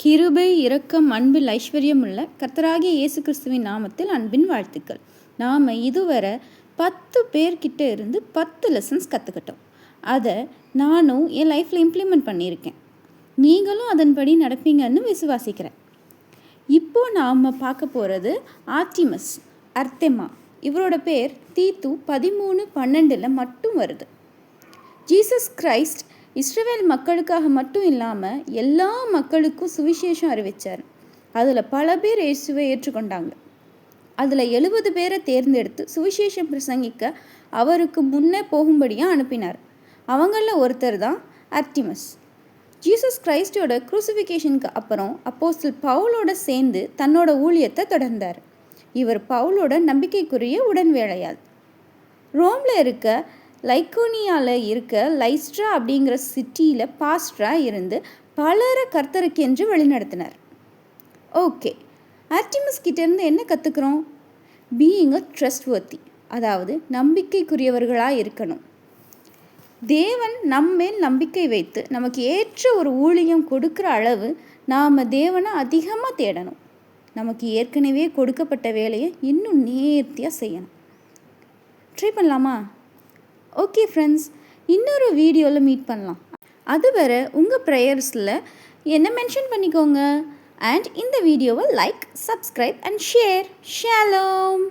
கிருபை இரக்கம் அன்பில் ஐஸ்வர்யம் உள்ள கர்த்தராகிய இயேசு கிறிஸ்துவின் நாமத்தில் அன்பின் வாழ்த்துக்கள். நாம் இதுவரை பத்து பேர்கிட்ட இருந்து பத்து லெசன்ஸ் கற்றுக்கிட்டோம் அதை நானும் என் லைஃப்பில் இம்ப்ளிமெண்ட் பண்ணியிருக்கேன். நீங்களும் அதன்படி நடப்பீங்கன்னு விசுவாசிக்கிறேன். இப்போ நாம் பார்க்க போகிறது ஆர்டிமஸ் அர்த்தெமா. இவரோட பேர் தீத்து பதிமூணு பன்னெண்டில் மட்டும் வருது. ஜீசஸ் கிரைஸ்ட் இஸ்ரவேல் மக்களுக்காக மட்டும் இல்லாமல் எல்லா மக்களுக்கும் சுவிசேஷம் அறிவித்தார் அதில் பல பேர் இயேசுவை ஏற்றுக்கொண்டாங்க. அதில் எழுபது பேரை தேர்ந்தெடுத்து சுவிசேஷம் பிரசங்கிக்க அவருக்கு முன்னே போகும்படியாக அனுப்பினார். அவங்களில் ஒருத்தர் தான் அர்டிமஸ் ஜீசஸ் கிரைஸ்டோட குரூசிஃபிகேஷனுக்கு அப்புறம் அப்போஸ்டல் பவுலோட சேர்ந்து தன்னோட ஊழியத்தை தொடர்ந்தார். இவர் பவுலோட நம்பிக்கைக்குரிய உடன் வேலையால் ரோமில் இருக்க லைக்கோனியாவில் இருக்க லைஸ்ட்ரா அப்படிங்கிற சிட்டியில் பாஸ்ட்ரா இருந்து பலரை கர்த்தருக்கென்று வழிநடத்தினார். ஓகே. ஆர்டிமஸ் கிட்டேருந்து என்ன கற்றுக்குறோம் பீயிங் அ ட்ரஸ்ட் வர்த்தி அதாவது நம்பிக்கைக்குரியவர்களாக இருக்கணும். தேவன் நம்மேல் நம்பிக்கை வைத்து நமக்கு ஏற்ற ஒரு ஊழியம் கொடுக்குற அளவு நாம் தேவனை அதிகமாக தேடணும். நமக்கு ஏற்கனவே கொடுக்கப்பட்ட வேலையை இன்னும் நேர்த்தியாக செய்யணும். ட்ரை பண்ணலாமா? ஓகே ஃப்ரெண்ட்ஸ் இன்னொரு வீடியோவில் மீட் பண்ணலாம். அதுவரை உங்கள் ப்ரேயர்ஸில் என்ன மென்ஷன் பண்ணிக்கோங்க. அண்ட் இந்த வீடியோவை like subscribe and share shalom